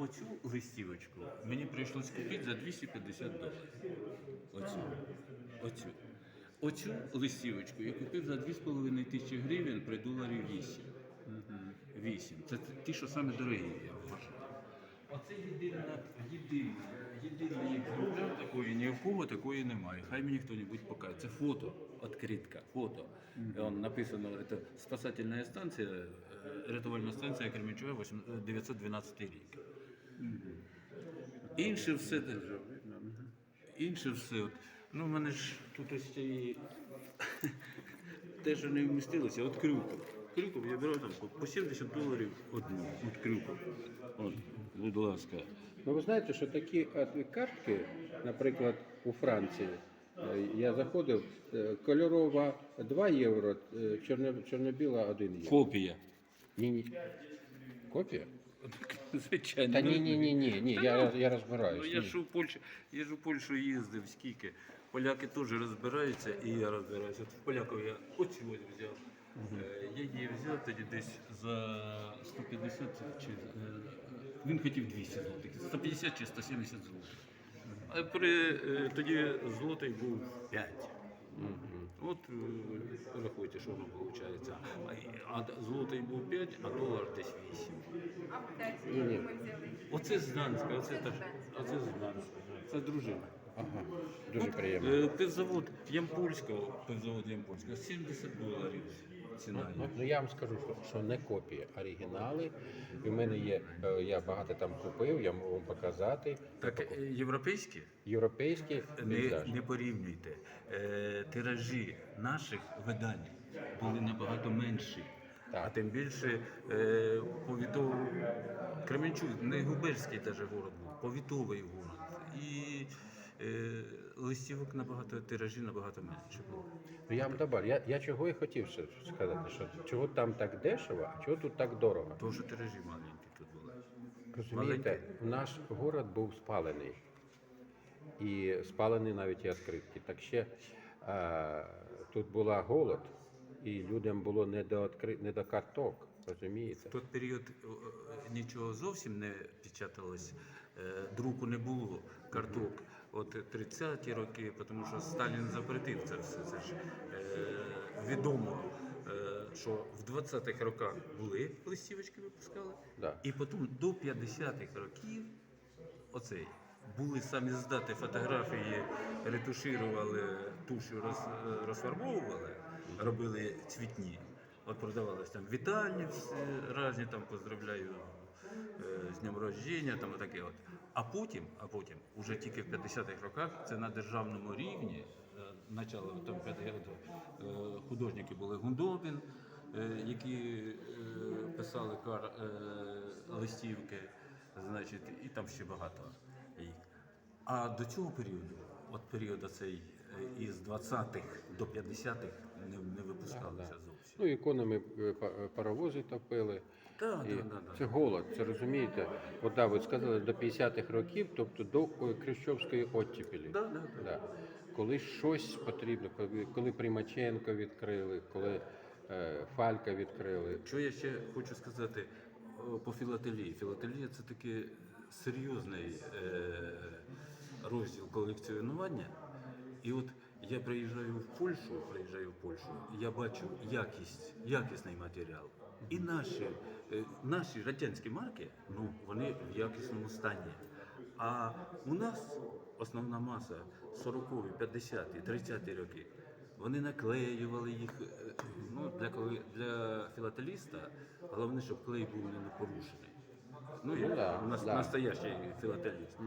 оцю листівочку мені прийшлось купити за 250 доларів. Оцю. Оцю. Оцю листівочку я купив за 2,5 тисячі гривень при доларі 8. 8. Це ті, що саме дорогі, я вважаю. Оце єдина, єдина, єдина екземпляр такої, ні в кого такої немає. Хай мені хто-небудь покаже. Це фото, відкритка, фото. Он написано, це спасательна станція, е, рятувальна станція Кременчуга, 8 912 рік. Інше все, інше все. От, ну, в мене ж тут ось ще те, що не вмістилося, от крюков. Крюков я беру там по- по 70 доларів одну, от крюков. От, будь ласка. Ну, ви знаєте, що такі картки, наприклад, у Франції, е, я заходив, е, кольорова 2 євро, е, чорно- чорно-біла 1 євро. Копія. Ні, ні. Копія? Звичайно. Та ні, ні, ні, ні, ні, я, я Ну, я ні. ж у Польщі, я ж у Польщу їздив скільки. Поляки теж розбираються, і я розбираюся. От в поляків я оцю ось взяв. Е, Я її взяв тоді десь за 150 чи е, він хотів 200 злотих, 150 чи 170 злотих. А при е, тоді злотий був 5. От е, рахуйте, що воно виходить. А, а злотий був 5, а долар десь 8. А в ні. ми взяли? Оце з Гданська, оце, та- оце з Гданська. Це дружина. Ага, дуже приємно. Е, Пивзавод Ямпольського, пивзавод Ямпольського, 70 доларів ціна. Ну, є. ну я вам скажу, що, що не копії, оригінали. І в мене є, е, я багато там купив, я можу вам показати. Так, е, європейські? Європейські Не, пейзажі. не порівнюйте. Е, тиражі наших видань були набагато менші. Так. А тим більше е, повітов... Кременчук, не губерський даже город був, повітовий город. І е, листівок набагато, тиражі набагато менше було. Ну я вам добавлю, я, я чого і хотів ще сказати, що чого там так дешево, а чого тут так дорого. Тому що тиражі маленькі тут були. Розумієте, наш город був спалений. І спалений навіть і відкритки. Так ще а, тут була голод, і людям було не до, відкри... не до карток. Розумієте? В той період е, нічого зовсім не печаталось, е, друку не було карток. От 30-ті роки, тому що Сталін запретив це все. Це ж е, відомо, е, що в 20-х роках були листівочки випускали, Да. і потім до 50-х років оцей. Були самі здати фотографії, ретуширували, тушу роз, розфарбовували, робили цвітні. От продавалось там вітальні всі різні, там поздравляю е, з днем рождення, там отаке от. А потім, а потім, уже тільки в 50-х роках, це на державному рівні, е, начало там 50-х, е, художники були Гундобін, е, які писали кар, листівки, значить, і там ще багато їх. А до цього періоду, от період цей із 20-х до 50-х не, не випускалися зовсім. Ну, іконами е, е, паровози топили. Так, І так, так. Це голод, це розумієте. От да, ви сказали до 50-х років, тобто до ой, Хрущовської оттепелі. Да, да, да. Да. Коли щось потрібно, коли, коли Примаченко відкрили, коли е, Фалька відкрили. Що я ще хочу сказати по філателії? Філателія це такий серйозний е, розділ колекціонування. І от я приїжджаю в Польщу, приїжджаю в Польщу, я бачу якість, якісний матеріал. І наші, е, наші радянські марки, ну вони в якісному стані. А у нас основна маса 40-ті, 50-ті, 30-ті роки. Вони наклеювали їх. е, Ну, для, коли- для філателіста головне, щоб клей був не порушений. Ну, як да, у нас да. настоящий філателіст.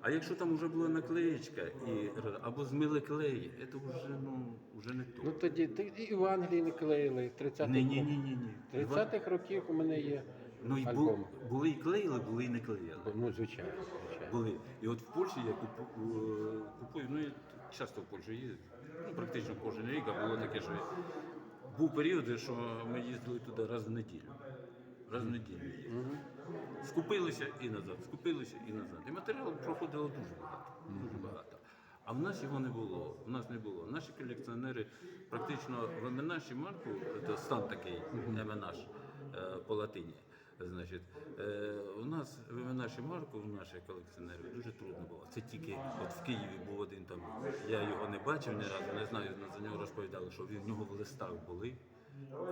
А якщо там вже була наклеєчка і, або змили клей, це вже, ну, вже не то. Ну тоді ти- і в Англії не клеїли. 30-х ні, ні, ні, ні, ні. 30-х років у мене є Ну, і бу, були і клеїли, були і не клеїли. Ну, звичайно, звичайно. Були. І от в Польщі я купу, е, купую, ну я часто в Польщу їздив, ну практично кожен рік, а було таке, що був період, що ми їздили туди раз в неділю. Раз в неділю. Скупилися і назад, скупилися і назад. І матеріалу проходило дуже багато. Дуже багато. А в нас його не було. В нас не було. Наші колекціонери практично в Еменаші марку, це стан такий Еменаш е, по латині. Значить, е, у нас виминаші марку, у наших колекціонерів дуже трудно було. Це тільки от в Києві був один там. Я його не бачив ні разу, не знаю, за нього розповідали, що в нього в листах були.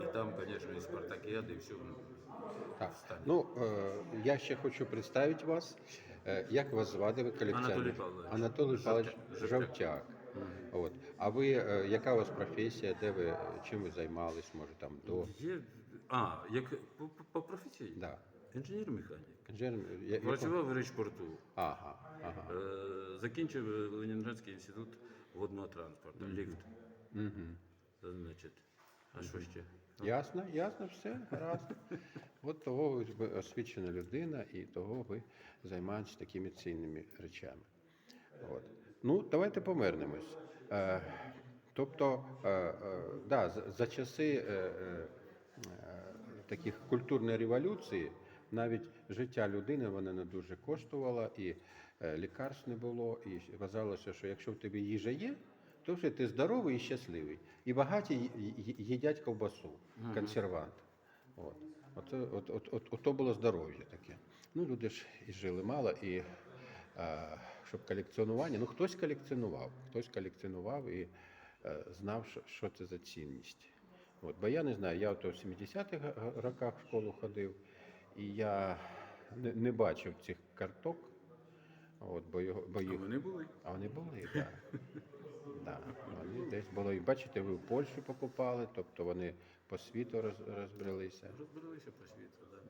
І там, звісно, і Спартакіади, і все. Так. Ну, е, я ще хочу представити вас. Е, як вас звати? Ви колекціонер? Анатолій Павлович. Анатолій Павлович Жовтяк. Жовтяк. От. А ви, е, яка у вас професія? Де ви, чим ви займались, може там до? Є, а, як по, по- професії? Да. Інженер-механік. Інженер, я- Працював в речпорту. Ага, ага. Е, Закінчив Ленінградський інститут водного транспорту, ліфт. Угу. Значить, а що ще? Ясно, ясно, все, гаразд. От того ви освічена людина і того ви займаєтесь такими цінними речами. От. Ну, давайте помирнемось. Е, тобто, е, е, да, за, часи таких культурної революції навіть життя людини воно не дуже коштувало, і лікарств не було, і вважалося, що якщо в тебе їжа є, то вже ти здоровий і щасливий. І багаті ї- ї- їдять ковбасу, консервант. От. От, от, от, от, от то було здоров'я таке. Ну, люди ж і жили мало, і е, щоб колекціонування, ну хтось колекціонував, хтось колекціонував і е, знав, що, що це за цінність. От, бо я не знаю, я ото в 70-х роках в школу ходив, і я не, не бачив цих карток, от, бо, його, бо А вони були. а вони були, так. Да. Вони десь були. І бачите, ви в Польщі покупали, тобто вони по світу роз, розбрелися. Розбиралися по світу, так.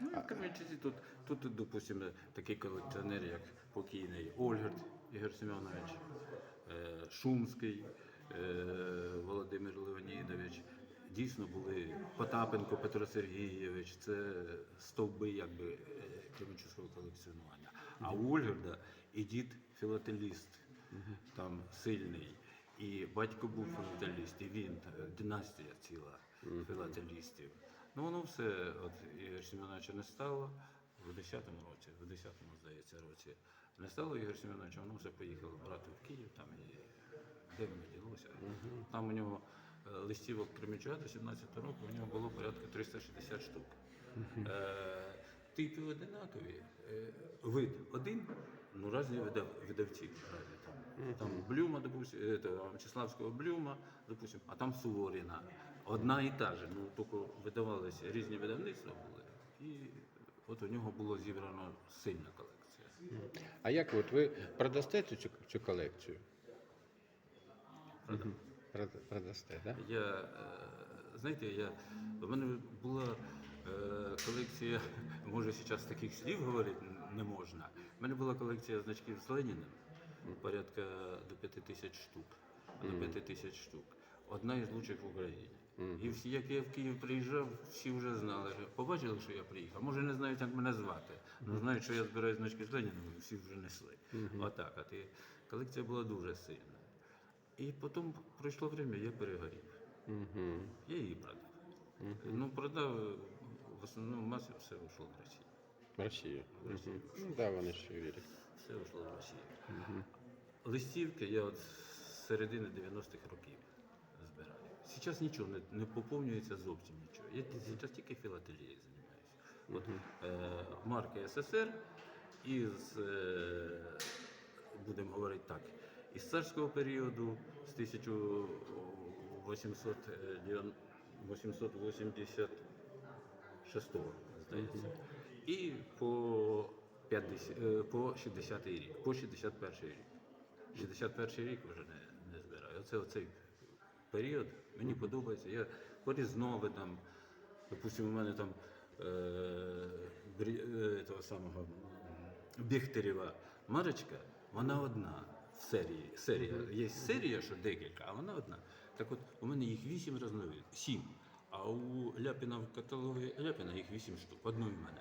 Ну, і в Кременчуці тут, тут, допустимо, такий колекціонер, як покійний Ольгерт Ігор Семенович, е, Шумський е, Володимир Леонідович. Дійсно були Потапенко Петро Сергійович, це стовби якби, е, колекціонування. А у Ольгерда і дід філателіст, там сильний. І батько був філателіст, і він, е, династія ціла філателістів. Ну воно все, от Ігор Семеновича не стало в 10-му році, в 10-му, здається, році. Не стало Ігор Семеновича, воно все поїхало брати в Київ, там і де воно ділося. Там у нього е, листівок Креміча до 17 року, у нього було порядка 360 штук. Е, Типи одинакові, е, вид один, ну різні видав, видавці. Разні, там, там Блюма, допустим, е, то, Мчиславського Блюма, допустим, а там Суворіна. Одна і та же, ну тільки видавалися різні видавництва були. І от у нього було зібрано сильна колекція. А як от ви продасте цю, цю колекцію? Продам. Продасте, так? Да? Я, е, знаєте, я, у мене була е, колекція, може зараз таких слів говорити не можна. У мене була колекція значків з Леніним, порядка до 5 тисяч штук. До 5 тисяч штук. Одна із лучших в Україні. І всі, як я в Київ приїжджав, всі вже знали. Побачили, що я приїхав. Може, не знають, як мене звати. але знають, що я збираю значки з Леніном, і всі вже несли. Отак. От. І колекція була дуже сильна. І потім пройшло время, я перегорів. Я її продав. Ну, продав в основному масі все вийшло в Росію. Росія. Мгм. Ну, да, вони ще вірять. Все вийшло в Росію. Листівки я от з середини 90-х років збираю. Зараз нічого не, не поповнюється зовсім нічого. Я зараз тільки філателією займаюся. От, е, марки СССР із, е, будемо говорити так, із царського періоду з 1886 здається. І по 50, е, по 60 рік, по 61 рік. 61 рік вже не, не збираю. Оце оцей період мені подобається. Я по різновидам, допустимо, у мене там е, е, того самого м, марочка, вона одна в серії. Серія. Є серія, що декілька, а вона одна. Так от у мене їх вісім різновидів, сім. А у Ляпіна в каталогі Ляпіна їх вісім штук, одну в мене.